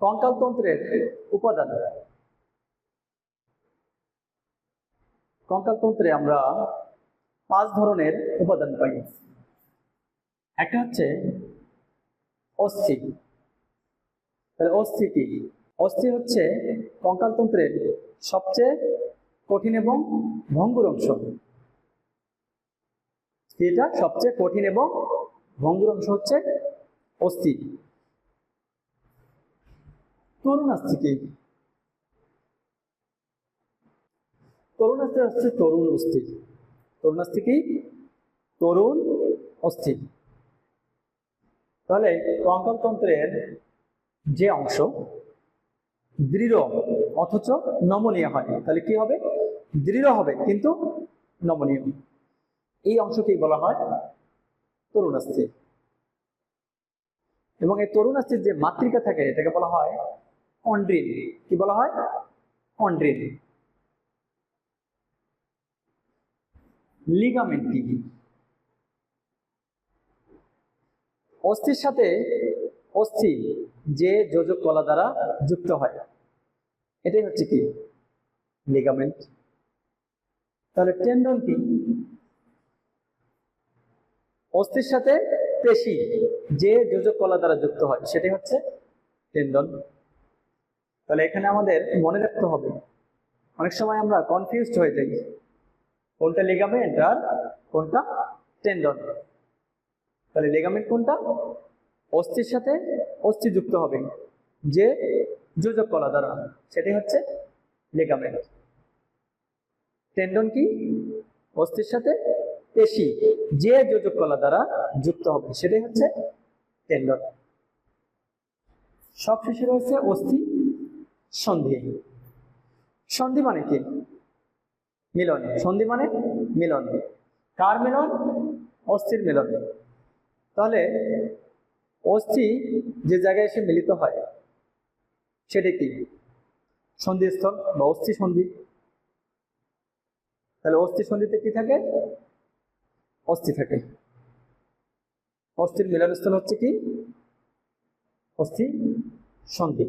কঙ্কালতন্ত্রের উপাদান। কঙ্কালতন্ত্রে আমরা পাঁচ ধরনের উপাদান পাই। একটা হচ্ছে অস্থি। তাহলে অস্থি কি? অস্থি হচ্ছে কঙ্কালতন্ত্রের সবচেয়ে কঠিন এবং ভঙ্গুর অংশ। এটা সবচেয়ে কঠিন এবং ভঙ্গুর অংশ হচ্ছে অস্থি। তরুণাস্থি কি তরুণাস্থি হচ্ছে তরুণ অস্থি তরুণাস্থি কি তরুণ অস্থি তাহলে কঙ্কালতন্ত্রের যে অংশ, দৃঢ় অথচ নমনীয় হয়। তাহলে কি হবে? দৃঢ় হবে, কিন্তু নমনীয়। এই অংশকেই বলা হয় তরুণাস্থি। এবং এই তরুণাস্থির যে মাতৃকা থাকে, এটাকে বলা হয় অন্ড্রিন কি বলা হয়? অন্ড্রিন লিগামেন্ট কি? অস্থির সাথে অস্থি যে যোজক কলা দ্বারা যুক্ত হয়। এটাই হচ্ছে কি? লিগামেন্ট তাহলে টেন্ডন কি? অস্থির সাথে পেশি যে যোজক কলা দ্বারা যুক্ত হয়, সেটাই হচ্ছে টেন্ডন তাহলে এখানে আমাদের মনে রাখতে হবে, অনেক সময় আমরা কনফিউজড হয়ে যাই। কোনটা লিগামেন্ট আর কোনটা টেন্ডন তাহলে লিগামেন্ট কোনটা? অস্থির সাথে অস্থি যুক্ত হবে, যে যোজক কলা দ্বারা, সেটাই হচ্ছে লিগামেন্ট টেন্ডন কি? অস্থির সাথে পেশি, যে যোজক কলা দ্বারা যুক্ত হবে, সেটাই হচ্ছে টেন্ডন সব শেষে রয়েছে অস্থি সন্ধি সন্ধি মানে কি? মিলন। সন্ধি মানে মিলন। কার মিলন? অস্থির মিলন। তাহলে অস্থি যে জায়গায় এসে মিলিত হয়, সেটি কি? সন্ধিস্থল বা অস্থি সন্ধি। তাহলে অস্থি সন্ধিতে কি থাকে? অস্থি থাকে। অস্থির মিলনস্থল হচ্ছে কি? অস্থি সন্ধি।